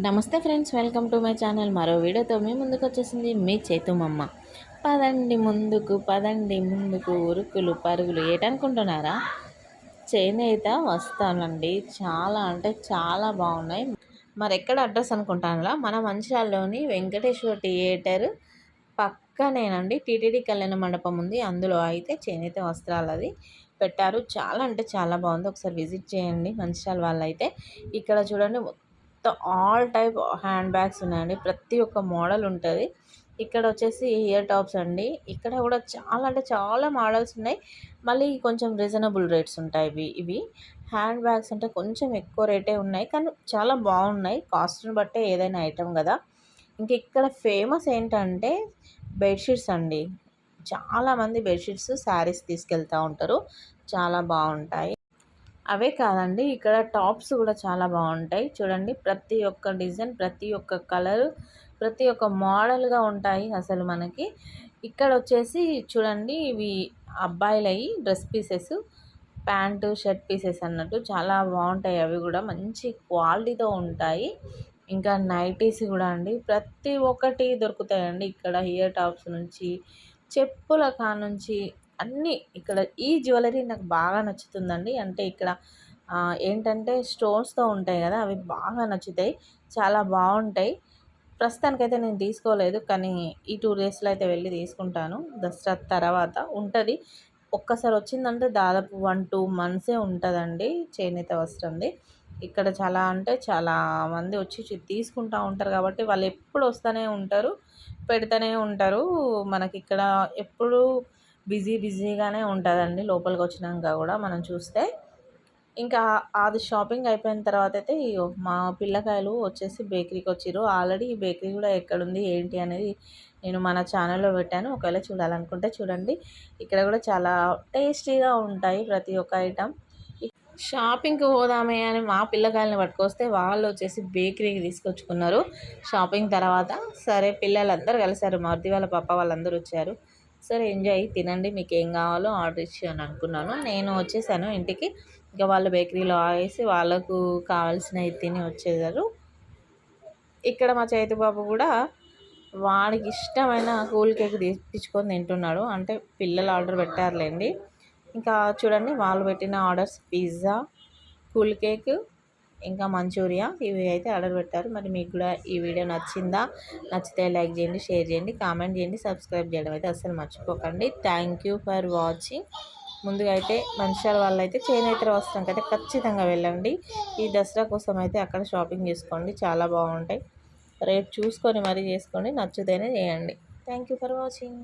నమస్తే friends welcome to my channel. మరో వీడియోతో మీ ముందుకు వచ్చేసింది మీ చేతుమమ్మ పదండి ముందుకు పదండి ముందుకు ఉరుకులు పరుగులు ఏటనుకుంటున్నారా? చేనేత వస్తానండి. చాలా అంటే చాలా బాగున్నాయి. మరి ఎక్కడ అడ్రస్ అనుకుంటానులా? మన మంచిర్యాలలోని వెంకటేశ్వర థియేటర్ పక్కనేనండి. టీటీడీ కళ్యాణ మండపం ఉంది. అందులో అయితే చేనేత వస్త్రాలది పెట్టారు. చాలా అంటే చాలా బాగుంది. ఒకసారి విజిట్ చేయండి మంచిర్యాల వాళ్ళు అయితే ఇక్కడ చూడండి మొత్తం ఆల్ టైప్ హ్యాండ్ బ్యాగ్స్ ఉన్నాయండి. ప్రతి ఒక్క మోడల్ ఉంటుంది. ఇక్కడ వచ్చేసి ఇయర్ టాప్స్ అండి. ఇక్కడ కూడా చాలా అంటే చాలా మోడల్స్ ఉన్నాయి. మళ్ళీ కొంచెం రీజనబుల్ రేట్స్ ఉంటాయి ఇవి ఇవి. హ్యాండ్ బ్యాగ్స్ అంటే కొంచెం ఎక్కువ రేటే ఉన్నాయి. కానీ చాలా బాగున్నాయి. కాస్ట్ని బట్టే ఏదైనా ఐటమ్ కదా. ఇంక ఇక్కడ ఫేమస్ ఏంటంటే బెడ్షీట్స్ అండి. చాలామంది బెడ్షీట్స్ శారీస్ తీసుకెళ్తూ ఉంటారు. చాలా బాగుంటాయి. అవే కాదండి. ఇక్కడ టాప్స్ కూడా చాలా బాగుంటాయి. చూడండి ప్రతి ఒక్క డిజైన్ ప్రతి ఒక్క కలర్ ప్రతి ఒక్క మోడల్గా ఉంటాయి అసలు మనకి. ఇక్కడ వచ్చేసి చూడండి ఇవి అబ్బాయిలవి dress pieces pant shirt pieces అన్నట్టు చాలా బాగుంటాయి. అవి కూడా మంచి క్వాలిటీతో ఉంటాయి. ఇంకా నైటీస్ కూడా అండి. ప్రతి ఒక్కటి దొరుకుతాయండి. ఇక్కడ హియర్ టాప్స్ నుంచి చెప్పుల కా నుంచి అన్నీ ఇక్కడ ఈ జ్యువెలరీ నాకు బాగా నచ్చుతుందండి. అంటే ఇక్కడ ఏంటంటే స్టోన్స్తో ఉంటాయి కదా అవి బాగా నచ్చుతాయి. చాలా బాగుంటాయి. ప్రస్తుతానికైతే నేను తీసుకోలేదు కానీ ఈ టూ డేస్లో అయితే వెళ్ళి తీసుకుంటాను. దసరా తర్వాత ఉంటుంది. ఒక్కసారి వచ్చిందంటే దాదాపు వన్ టూ మంత్సే ఉంటుందండి చేనేత వస్త్రంది. ఇక్కడ చాలా అంటే చాలా మంది వచ్చి తీసుకుంటూ ఉంటారు కాబట్టి వాళ్ళు ఎప్పుడు వస్తూనే ఉంటారు పెడుతూనే ఉంటారు. మనకి ఇక్కడ ఎప్పుడు బిజీ బిజీగానే ఉంటుందండి. లోపలికి వచ్చినాక కూడా మనం చూస్తే. ఇంకా అది షాపింగ్ అయిపోయిన తర్వాత అయితే మా పిల్లకాయలు వచ్చేసి బేకరీకి వచ్చిర్రు. ఆల్రెడీ ఈ బేకరీ కూడా ఎక్కడుంది ఏంటి అనేది నేను మన ఛానల్లో పెట్టాను. ఒకవేళ చూడాలనుకుంటే చూడండి. ఇక్కడ కూడా చాలా టేస్టీగా ఉంటాయి ప్రతి ఒక్క ఐటమ్ షాపింగ్కి పోదామే అని మా పిల్లకాయలని పట్టుకొస్తే వాళ్ళు వచ్చేసి బేకరీకి తీసుకొచ్చుకున్నారు. షాపింగ్ తర్వాత సరే పిల్లలందరూ కలిసారు మరిది వాళ్ళ పప్ప వాళ్ళందరూ వచ్చారు. సరే ఎంజాయ్ తినండి మీకు ఏం కావాలో ఆర్డర్ ఇచ్చాను అనుకున్నాను. నేను వచ్చేసాను ఇంటికి. ఇంకా వాళ్ళు బేకరీలో ఆగేసి వాళ్ళకు కావాల్సినవి తిని వచ్చేసారు. ఇక్కడ మా చైతు బాబు కూడా వాడికి ఇష్టమైన కూల్ కేక్ తెప్పించుకొని తింటున్నాడు. అంటే పిల్లలు ఆర్డర్ పెట్టారులేండి. ఇంకా చూడండి వాళ్ళు పెట్టిన ఆర్డర్స్ పిజ్జా కూల్ కేక్ ఇంకా మంచూరియా ఇవి అయితే ఆర్డర్ పెట్టారు మరి మీకు కూడా ఈ వీడియో నచ్చిందా నచ్చితే లైక్ చేయండి షేర్ చేయండి కామెంట్ చేయండి సబ్స్క్రైబ్ చేయడం అయితే అస్సలు మర్చిపోకండి. Thank you for watching. ముందుగా అయితే మంచిర్యాల వాళ్ళు అయితే చేనేత వస్త్రంకి అయితే ఖచ్చితంగా వెళ్ళండి. ఈ దసరా కోసం అయితే అక్కడ షాపింగ్ చేసుకోండి. చాలా బాగుంటాయి. రేపు చూసుకొని మరీ చేసుకోండి. నచ్చుతేనే చేయండి. Thank for watching.